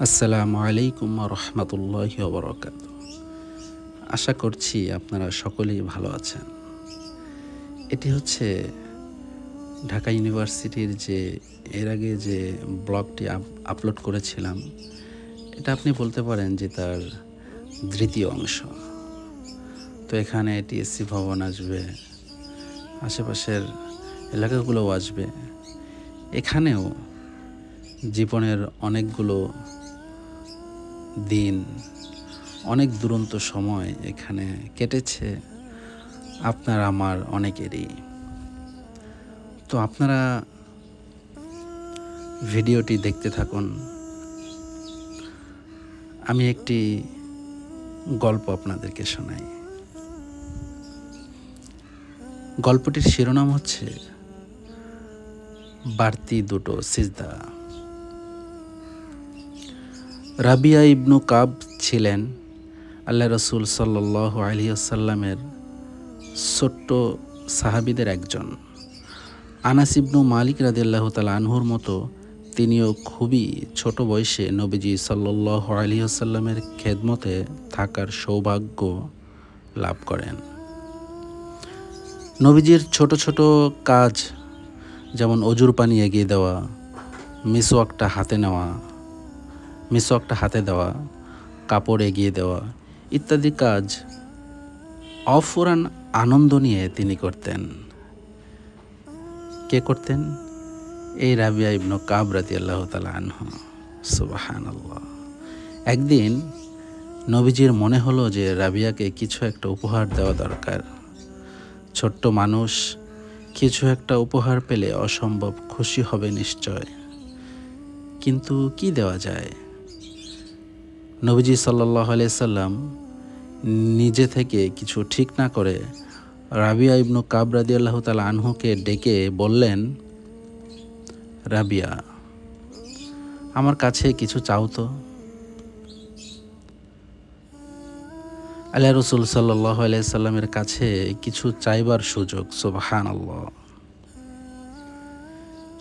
আসসালামু আলাইকুম রহমতুল্লাহ বরকাত আশা করছি আপনারা সকলেই ভালো আছেন। এটি হচ্ছে ঢাকা ইউনিভার্সিটির যে, এর আগে যে ব্লগটি আপ- আপলোড করেছিলাম, এটা আপনি বলতে পারেন যে তার দ্বিতীয় অংশ। তো এখানে টিএসসি ভবন আসবে, আশেপাশের এলাকাগুলোও আসবে। এখানেও জীবনের অনেকগুলো দিন, অনেক দুরন্ত সময় এখানে কেটেছে। আপনার আমার অনেকেরই। তো আপনারা ভিডিওটি দেখতে থাকুন। আমি একটি গল্প আপনাদেরকে শোনাই। গল্পটির শিরোনাম হচ্ছে, বাড়তি দুটো সিজদা। রাবিয়া ইবনু কাব ছিলেন আল্লাহ রসুল সাল্লাহ আলিয়াসাল্লামের ছোট্ট সাহাবিদের একজন। আনাস ইবনু মালিক রাদিল্লাহ তাল আনহুর মতো তিনিও খুবই ছোট বয়সে নবীজি সাল্লাহ আলিয়াসাল্লামের খেদমতে থাকার সৌভাগ্য লাভ করেন। নবীজির ছোট ছোট কাজ, যেমন অজুর পানি এগিয়ে দেওয়া, মিসওয়াকটা হাতে নেওয়া মিসওয়াকটা হাতে দেওয়া, কাপড় এগিয়ে দেওয়া, ইত্যাদি কাজ অফুরান আনন্দ নিয়ে তিনি করতেন। কে করতেন? এই রাবিয়া ইবনু কাব রাতি আল্লাহ তালা আনহু। সুবাহান আল্লাহ একদিন নবীজির মনে হলো যে রাবিয়াকে কিছু একটা উপহার দেওয়া দরকার। ছোট্ট মানুষ কিছু একটা উপহার পেলে অসম্ভব খুশি হবে নিশ্চয়। কিন্তু কি দেওয়া যায়? নবীজি সাল্লাহ সাল্লাম নিজে থেকে কিছু ঠিক না করে রাবিয়া ইবনু কাব রাদি আল্লাহ তালা আনহুকে ডেকে বললেন, রাবিয়া, আমার কাছে কিছু চাও তো? আল্লাহ রসুল সাল্লাহ সাল্লামের কাছে কিছু চাইবার সুযোগ সুবাহান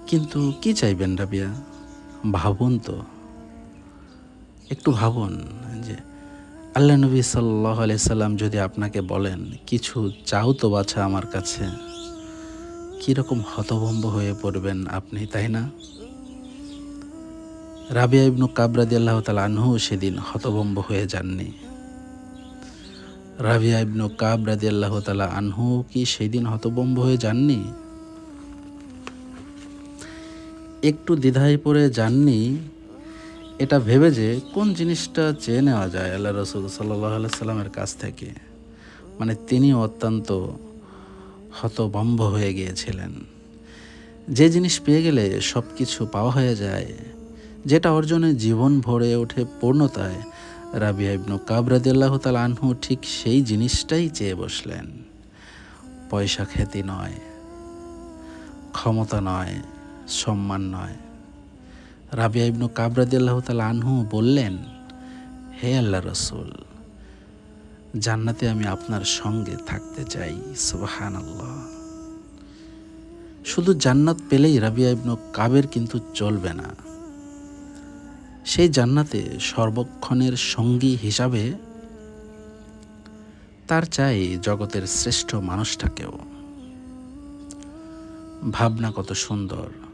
কিন্তু কি চাইবেন রাবিয়া? ভাবুন তো। একটু ভাবুন যে আল্লাহ নবী সাল্লাহ সাল্লাম যদি আপনাকে বলেন, কিছু চাও তো বাছা আমার কাছে? কীরকম হতভম্ব হয়ে পড়বেন আপনি, তাই না? রাবিয়া ইবনু কাবরাদি আল্লাহ তালা আনহু সেদিন হতভম্ব হয়ে যাননি। রাবিয়া ইবনু কাবরাদি আল্লাহ তালা আনহু কি সেদিন হতভম্ব হয়ে যাননি? একটু দ্বিধায় পড়ে যাননি এটা ভেবে যে কোন জিনিসটা চেয়ে নেওয়া যায় আল্লাহ রসুল সাল্লাহ সাল্লামের কাছ থেকে? মানে তিনি অত্যন্ত হতভম্ব হয়ে গিয়েছিলেন। যে জিনিস পেয়ে গেলে সব কিছু পাওয়া হয়ে যায়, যেটা অর্জনে জীবন ভরে ওঠে পূর্ণতায়। রাবিয়া ইবনু কাবরাদিল্লাহ তাল আনহু ঠিক সেই জিনিসটাই চেয়ে বসলেন। পয়সা খ্যাতি নয়, ক্ষমতা নয়, সম্মান নয়। রাবিয়া ইবনু কাবরাদিল্লাহ তাল আনহু বললেন, হে আল্লাহ রসুল, জান্নাতে আমি আপনার সঙ্গে থাকতে চাই সুবাহান আল্লাহ শুধু জান্নাত পেলেই রাবিয়া ইবনু কাবের কিন্তু চলবে না। সেই জান্নাতে সর্বক্ষণের সঙ্গী হিসাবে তার চাই জগতের শ্রেষ্ঠ মানুষটাকেও। ভাবনা কত সুন্দর।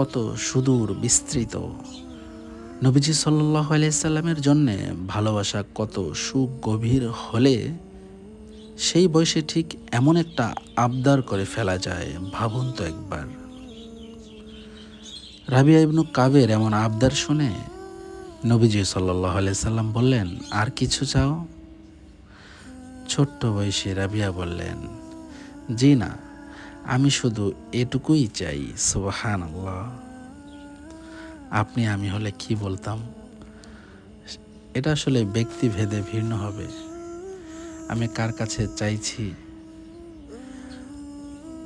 কত সুদূর বিস্তৃত। নবীজি সাল্লাহ আলাইসাল্লামের জন্যে ভালোবাসা কত সুগভীর হলে সেই বয়সে ঠিক এমন একটা আবদার করে ফেলা যায়, ভাবুন তো একবার। রাবিয়া ইবনু কাবের এমন আবদার শুনে নবীজি সাল্লাহ সাল্লাম বললেন, আর কিছু চাও? ছোট্ট বয়সী রাবিয়া বললেন, জি না। আমি শুধু এটুকুই চাই সুবাহান আল্লাহ আপনি আমি হলে কি বলতাম? এটা আসলে ব্যক্তি ভেদে ভিন্ন হবে। আমি কার কাছে চাইছি?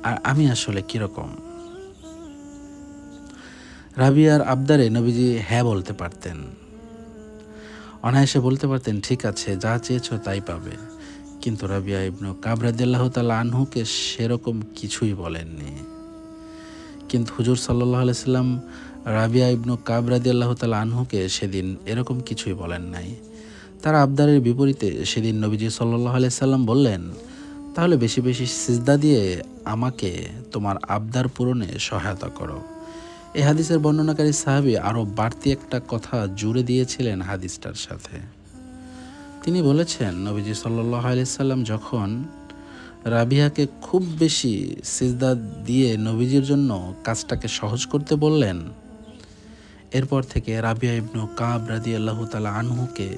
আর আমি আসলে কীরকম? রাবিয়ার আবদারে নবীজি হ্যাঁ বলতে পারতেন। অনায়াসে বলতে পারতেন, ঠিক আছে, যা চেয়েছ তাই পাবে। কিন্তু রাবিয়া ইবনু কাবরাদিল্লাহ তালা আনহুকে সেরকম কিছুই বলেননি। কিন্তু হুজুর সাল্লাহ সাল্লাম রাবিয়া ইবনু কাবরাদি আল্লাহ তালা আনহুকে সেদিন এরকম কিছুই বলেন নাই। তার আবদারের বিপরীতে সেদিন নবীজি সাল্লাহ সাল্লাম বললেন, তাহলে বেশি বেশি সিজদা দিয়ে আমাকে তোমার আবদার পূরণে সহায়তা করো। এই হাদিসের বর্ণনাকারী সাহাবি আরও বাড়তি একটা কথা জুড়ে দিয়েছিলেন হাদিসটার সাথে। তিনি বলেছেন, নবীজি সাল্লাহ সাল্লাম যখন রাবিয়াকে খুব বেশি সিজদা দিয়ে নবীজির জন্য কাজটাকে সহজ করতে বললেন, এরপর থেকে রাবিয়া ইবনু কাব রাদি আল্লাহ তালা আনহুকে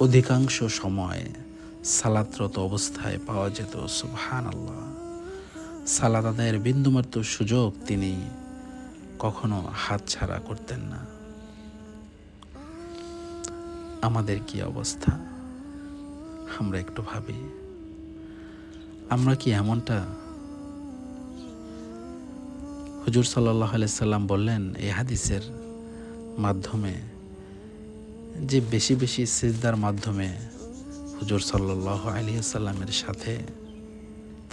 অধিকাংশ সময় সালাতরত অবস্থায় পাওয়া যেত। সুবহান আল্লাহ সালাদ আদায়ের বিন্দুমাত্র সুযোগ তিনি কখনো হাতছাড়া করতেন না। আমাদের কি অবস্থা? আমরা একটু ভাবি, আমরা কি এমনটা? হুজুর সাল্লাহ সাল্লাম বললেন এই হাদিসের মাধ্যমে, যে বেশি বেশি সিজদার মাধ্যমে হুজুর সাল্লাহ আলিয়াল্লামের সাথে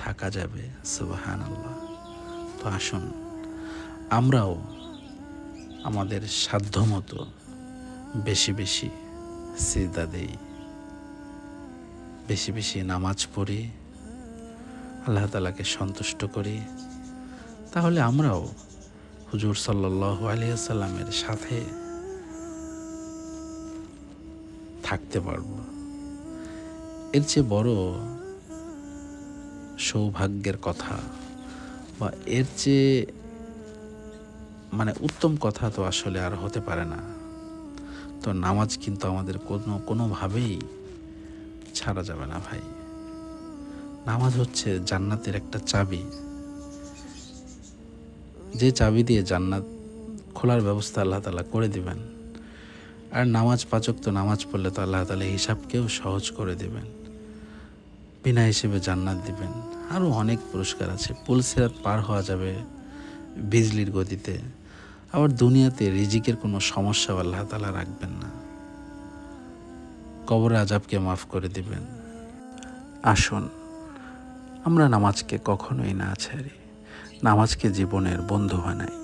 থাকা যাবে সুবাহান আল্লাহ তো আসুন, আমরাও আমাদের সাধ্যমতো বেশি বেশি সিজদা দেই। বেশি বেশি নামাজ পড়ি, আল্লাহ তালাকে সন্তুষ্ট করি। তাহলে আমরাও হুজুর সাল্লাহ আলিয়াল্লামের সাথে থাকতে পারব। এর চেয়ে বড় সৌভাগ্যের কথা বা এর চেয়ে মানে উত্তম কথা তো আসলে আর হতে পারে না। তো নামাজ কিন্তু আমাদের কোনো, কোনোভাবেই ছাড়া যাবে না ভাই। নামাজ হচ্ছে জান্নাতের একটা চাবি। যে চাবি দিয়ে জান্নাত খোলার ব্যবস্থা আল্লাহ তালা করে দিবেন। আর নামাজ পাচক তো নামাজ পড়লে তো আল্লাহ তালা হিসাবকেও সহজ করে দেবেন। বিনা হিসেবে জান্নাত দিবেন। আরও অনেক পুরস্কার আছে। পুলসিরাত পার হওয়া যাবে বিজলির গতিতে। আবার দুনিয়াতে রিজিকের কোনো সমস্যা আল্লাহ তালা রাখবেন না। কবর আজাবকে মাফ করে দিবেন। আসুন, আমরা নামাজকে কখনোই না ছাড়ি, নামাজকে জীবনের বন্ধু বানাই।